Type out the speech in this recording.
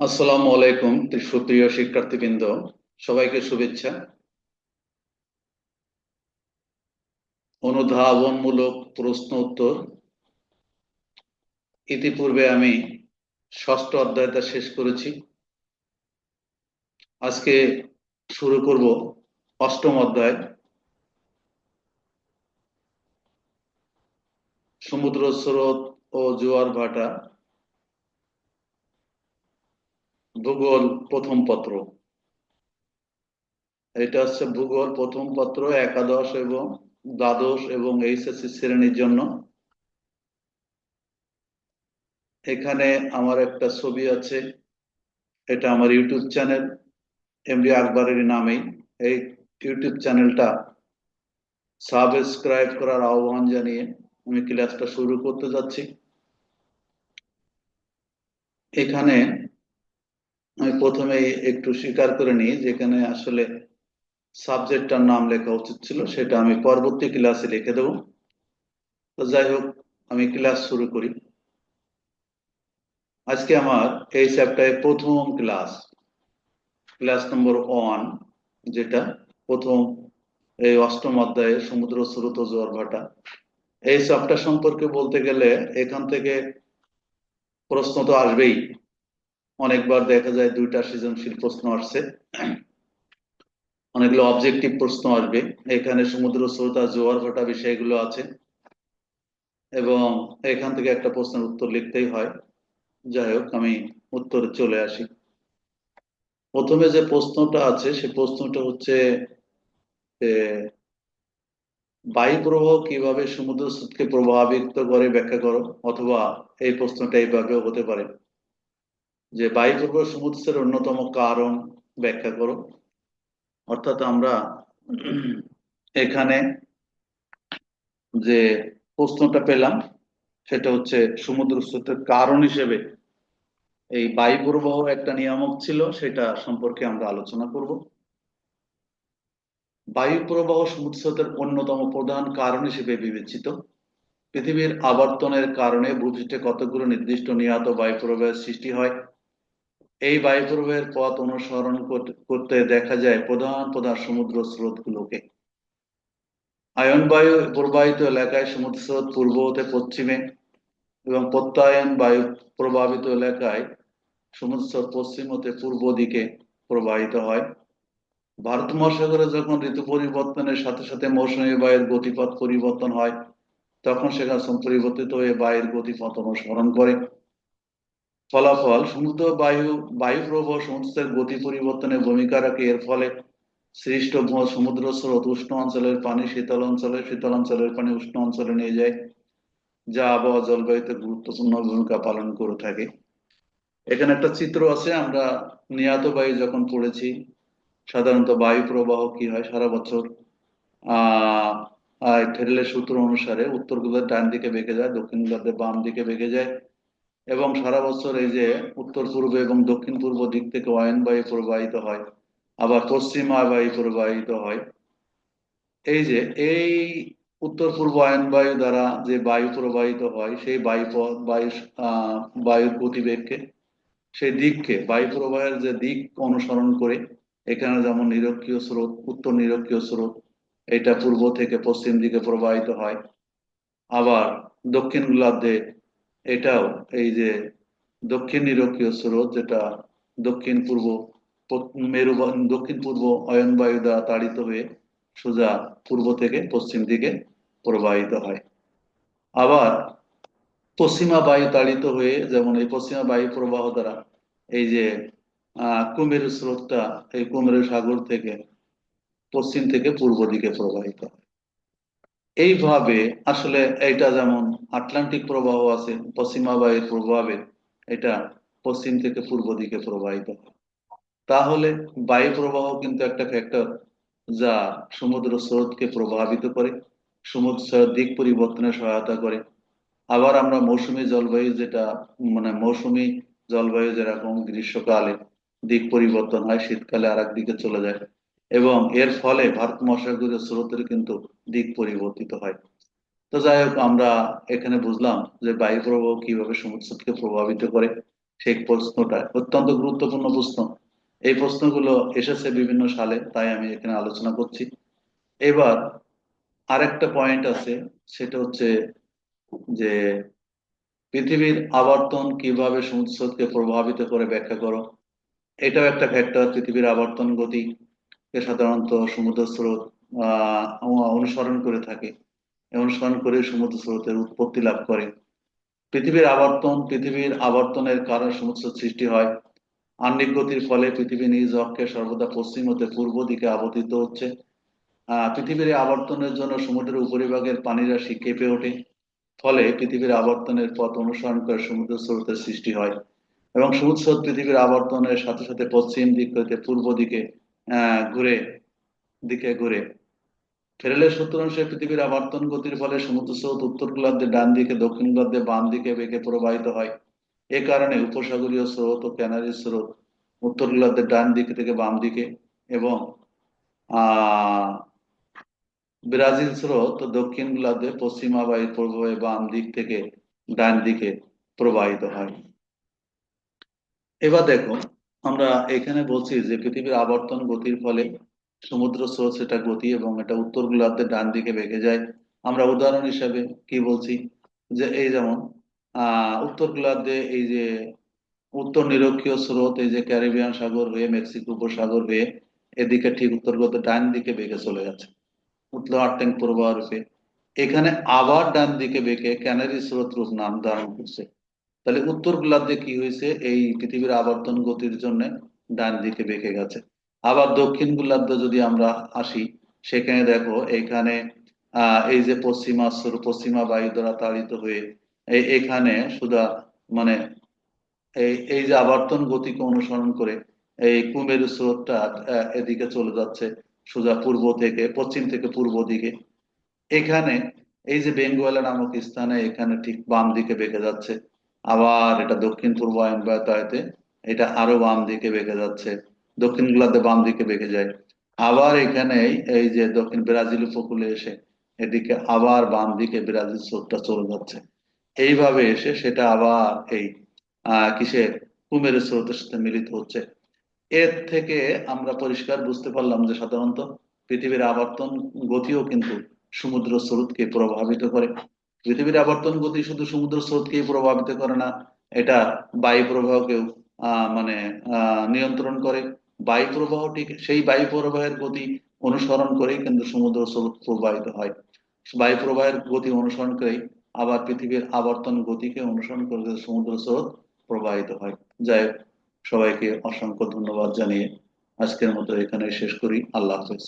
আসসালামু আলাইকুম সুপ্রিয় শিক্ষার্থীবৃন্দ, সবাইকে শুভেচ্ছা। অনুধাবনমূলক প্রশ্ন উত্তর। ইতিপূর্বে আমি ষষ্ঠ অধ্যায়টা শেষ করেছি। আজকে শুরু করব অষ্টম অধ্যায়। সমুদ্র স্রোত ও জোয়ার ভাটা ভূগোল প্রথম পত্র। এটা হচ্ছে ভূগোল প্রথম পত্র, একাদশ এবং দ্বাদশ এবং এইচএসসি শ্রেণির জন্য। এখানে আমার একটা ছবি আছে, এটা আমার ইউটিউব চ্যানেল, এমডি আকবরের নামেই। এই ইউটিউব চ্যানেলটা সাবস্ক্রাইব করার আহ্বান জানিয়ে আমি ক্লাসটা শুরু করতে যাচ্ছি। এখানে আমি প্রথমে একটু স্বীকার করে নিই, যেখানে আসলে সাবজেক্টটার নাম লেখা উচিত ছিল, সেটা আমি পরবর্তী ক্লাসে লিখে দেব। তো যাই হোক, আমি ক্লাস শুরু করি। আজকে আমার এই চ্যাপ্টারে প্রথম ক্লাস ক্লাস নম্বর ওয়ান যেটা প্রথম এই অষ্টম অধ্যায়ে সমুদ্র স্রোত জোয়ার ভাটা। এই চ্যাপ্টার সম্পর্কে বলতে গেলে এখান থেকে প্রশ্ন তো আসবেই। অনেকবার দেখা যায় দুইটা সৃজনশীল প্রশ্ন আসছে। অনেকগুলো অবজেক্টিভ প্রশ্ন আসবে। এখানে সমুদ্র স্রোত আর জোয়ার, ভাটা বিষয়গুলো আছে। এবং এখান থেকে একটা প্রশ্নের উত্তর লিখতেই হয়। যাই হোক, আমি উত্তরে চলে আসি। প্রথমে যে প্রশ্নটা আছে, সে প্রশ্নটা হচ্ছে বায়ু প্রবাহ কীভাবে সমুদ্র স্রোতকে প্রভাবিত করে ব্যাখ্যা করো? অথবা এই প্রশ্নটা এইভাবেও হতে পারে। যে বায়ু প্রবাহ সমুদ্রের অন্যতম কারণ ব্যাখ্যা করো। অর্থাৎ আমরা এখানে যে প্রশ্নটা পেলাম, সেটা হচ্ছে সমুদ্র স্রোতের কারণ হিসেবে এই বায়ু প্রবাহ একটা নিয়ামক ছিল, সেটা সম্পর্কে আমরা আলোচনা করব। বায়ু প্রবাহ সমুদ্র স্রোতের অন্যতম প্রধান কারণ হিসেবে বিবেচিত। পৃথিবীর আবর্তনের কারণে ভূপৃষ্ঠে কতগুলো নির্দিষ্ট নিহত বায়ু প্রবাহের সৃষ্টি হয় এই বায়ু প্রবাহের পথ অনুসরণ করতে দেখা যায় প্রধান প্রধান সমুদ্র স্রোতগুলোকে। আয়ন বায়ু প্রবাহিত এলাকায় সমুদ্র স্রোত পূর্ব হতে পশ্চিমে এবং প্রত্যায়ন বায়ু প্রভাবিত এলাকায় সমুদ্র স্রোত পশ্চিম হতে পূর্ব দিকে প্রবাহিত হয়। ভারত মহাসাগরে যখন ঋতু পরিবর্তনের সাথে সাথে মৌসুমী বায়ুর গতিপথ পরিবর্তন হয়, তখন সেখানে পরিবর্তিত হয়ে বায়ুর গতিপথ অনুসরণ করে। ফলাফল সমুদ্র বায়ু বায়ু প্রবাহ সমুদ্রের গতি পরিবর্তনে ভূমিকা রাখে। এর ফলে সৃষ্ট সমুদ্র স্রোত উষ্ণ অঞ্চলের পানি শীতল অঞ্চলে শীতল অঞ্চলের পানি উষ্ণ অঞ্চলে নিয়ে যায়, যা আবহাওয়া জলবায়ুতে গুরুত্বপূর্ণ ভূমিকা পালন করে থাকে। এখানে একটা চিত্র আছে, আমরা নিয়াত বায়ু যখন পড়েছি, সাধারণত বায়ু প্রবাহ কি হয়? সারা বছর, আহ ঠেরেলের সূত্র অনুসারে উত্তর গোলার্ধের ডান দিকে বেঁকে যায়, দক্ষিণ গোলার্ধের বাম দিকে বেঁকে যায় এবং সারা বছর এই যে উত্তর পূর্ব এবং দক্ষিণ পূর্ব দিক থেকে অয়ন বায়ু প্রবাহিত হয়, আবার পশ্চিমা বায়ু প্রবাহিত হয়। এই যে এই উত্তর পূর্ব অয়ন বায়ু দ্বারা যে বায়ু প্রবাহিত হয়, সেই বায়ু বায়ু বায়ুর গতিবেগকে, সেই দিককে, বায়ু প্রবাহের যে দিক অনুসরণ করে, এখানে যেমন নিরক্ষীয় স্রোত, উত্তর নিরক্ষীয় স্রোত, এটা পূর্ব থেকে পশ্চিম দিকে প্রবাহিত হয়। আবার দক্ষিণ গোলার্ধে এটাও এই যে দক্ষিণ নিরক্ষীয় স্রোত যেটা দক্ষিণ পূর্ব মেরু দক্ষিণ পূর্ব অয়ন বায়ু দ্বারা তাড়িত হয়ে সোজা পূর্ব থেকে পশ্চিম দিকে প্রবাহিত হয়। আবার পশ্চিমা বায়ু তাড়িত হয়ে যেমন এই পশ্চিমা বায়ু প্রবাহ দ্বারা এই যে কুমেরু স্রোতটা এই কুমেরু সাগর থেকে পশ্চিম থেকে পূর্ব দিকে প্রবাহিত হয়। এইভাবে আসলে এটা যেমন আটলান্টিক প্রবাহ আছে পশ্চিমা বায়ুর প্রভাবে এটা পশ্চিম থেকে পূর্ব দিকে প্রবাহিত তাহলে বায়ু প্রবাহ কিন্তু একটা ফ্যাক্টর যা সমুদ্র স্রোতকে প্রভাবিত করে সমুদ্র দিক পরিবর্তনে সহায়তা করে। আবার আমরা মৌসুমি জলবায়ু যেটা মানে মৌসুমি জলবায়ু যেরকম গ্রীষ্মকালে দিক পরিবর্তন হয়, শীতকালে আর দিকে চলে যায়। এবং এর ফলে ভারত মহাসাগরীয় স্রোতের কিন্তু দিক পরিবর্তিত হয়। তো যাই হোক, আমরা এখানে বুঝলাম যে বায়ু প্রবাহ কীভাবে সমুদ্রকে প্রভাবিত করে, সেই প্রশ্নটা অত্যন্ত গুরুত্বপূর্ণ প্রশ্ন। এই প্রশ্নগুলো এসেছে বিভিন্ন সালে, তাই আমি এখানে আলোচনা করছি। এবার আরেকটা পয়েন্ট আছে, সেটা হচ্ছে যে পৃথিবীর আবর্তন কীভাবে সমুদ্র স্রোতকে প্রভাবিত করে ব্যাখ্যা করো? এটাও একটা ফ্যাক্টর পৃথিবীর আবর্তন গতি সাধারণত সমুদ্র স্রোত অনুসরণ করে থাকে। অনুসরণ করে সমুদ্র স্রোতের উৎপত্তি লাভ করে। পৃথিবীর আবর্তন, পৃথিবীর আবর্তনের কারণে সমুদ্র সৃষ্টি হয়। আহ্নিক গতির ফলে পৃথিবী নিজ অক্ষে সর্বদা পশ্চিম হতে পূর্ব দিকে আবর্তিত হচ্ছে। পৃথিবীর আবর্তনের জন্য সমুদ্রের উপরিভাগের পানিরাশি কেঁপে ওঠে। ফলে পৃথিবীর আবর্তনের পথ অনুসরণ করে সমুদ্র স্রোতের সৃষ্টি হয়। এবং সমুদ্র পৃথিবীর আবর্তনের সাথে সাথে পশ্চিম দিক হইতে পূর্ব দিকে ঘুরে, দিকে ঘুরে। ফেরেলের সূত্র অনুসারে পৃথিবীর আবর্তন গতির ফলে সমুদ্র স্রোত উত্তর গোলার্ধে, ডান দিকে, দক্ষিণ গোলার্ধে, বাম দিকে বেঁকে প্রবাহিত হয়। এ কারণে উপসাগরীয় স্রোত ও ক্যানারি স্রোত উত্তর গোলার্ধের ডান দিক থেকে বাম দিকে এবং ব্রাজিল স্রোত দক্ষিণ গোলার্ধে, পশ্চিমা বায়ুর প্রভাবে বাম দিক থেকে ডান দিকে প্রবাহিত হয়। এবার দেখো আমরা এখানে বলছি যে পৃথিবীর আবর্তন গতির ফলে সমুদ্র স্রোত সেটা গতি এবং এটা উত্তর গোলার্ধের ডান দিকে বেঁকে যায়। আমরা উদাহরণ হিসাবে কি বলছি? যে এই যেমন, আহ উত্তর গোলার্ধে এই যে উত্তর নিরক্ষীয় স্রোত, এই যে ক্যারিবিয়ান সাগর হয়ে মেক্সিকো উপসাগর হয়ে এদিকে ঠিক উত্তর গোলার্ধে ডান দিকে বেঁকে চলে যাচ্ছে। উত্তর প্রবাহ রূপে এখানে আবার ডান দিকে বেঁকে ক্যানারি স্রোত রূপ নাম ধারণ করছে। তাহলে উত্তর গোলার্ধে কি হয়েছে? এই পৃথিবীর আবর্তন গতির জন্য ডান দিকে বেঁকে গেছে। আবার দক্ষিণ গোলার্ধ যদি আমরা আসি, সেখানে দেখো এখানে এই যে পশ্চিমা পশ্চিমা বায়ু দ্বারা তাড়িত হয়ে এখানে সুদা মানে এই এই যে আবর্তন গতিকে অনুসরণ করে, এই কুমেরু স্রোতটা এদিকে চলে যাচ্ছে সোজা পূর্ব থেকে, পশ্চিম থেকে পূর্ব দিকে। এখানে এই যে বেঙ্গুয়ালা নামক স্থানে এখানে ঠিক বাম দিকে বেঁকে যাচ্ছে। আবার এটা দক্ষিণ পূর্ব আইনবায়তায়তে এটা আরও বাম দিকে বেঁকে যাচ্ছে দক্ষিণ গোলার্ধে বাম দিকে বেঁকে যায়। আবার এখানে এই যে দক্ষিণ ব্রাজিল উপকূলে এসে এদিকে আবার বাম দিকে ব্রাজিল স্রোতটা চলে যাচ্ছে। এইভাবে এসে সেটা আবার এই, আহ, কিসের কুমের স্রোতের সাথে মিলিত হচ্ছে। এর থেকে আমরা পরিষ্কার বুঝতে পারলাম যে সাধারণত পৃথিবীর আবর্তন গতিও কিন্তু সমুদ্র স্রোতকে প্রভাবিত করে। পৃথিবীর আবর্তন গতি শুধু সমুদ্র স্রোতকেই প্রভাবিত করে না, এটা বায়ু প্রবাহকেও মানে নিয়ন্ত্রণ করে। বায়ু প্রবাহ ঠিক সেই বায়ু প্রবাহের গতি অনুসরণ করেই কিন্তু সমুদ্র স্রোত প্রবাহিত হয়। বায়ু প্রবাহের গতি অনুসরণ করেই আবার পৃথিবীর আবর্তন গতিকে অনুসরণ করে সমুদ্র স্রোত প্রবাহিত হয়। যাই সবাইকে অসংখ্য ধন্যবাদ জানিয়ে আজকের মতো এখানে শেষ করি। আল্লাহ হাফেজ।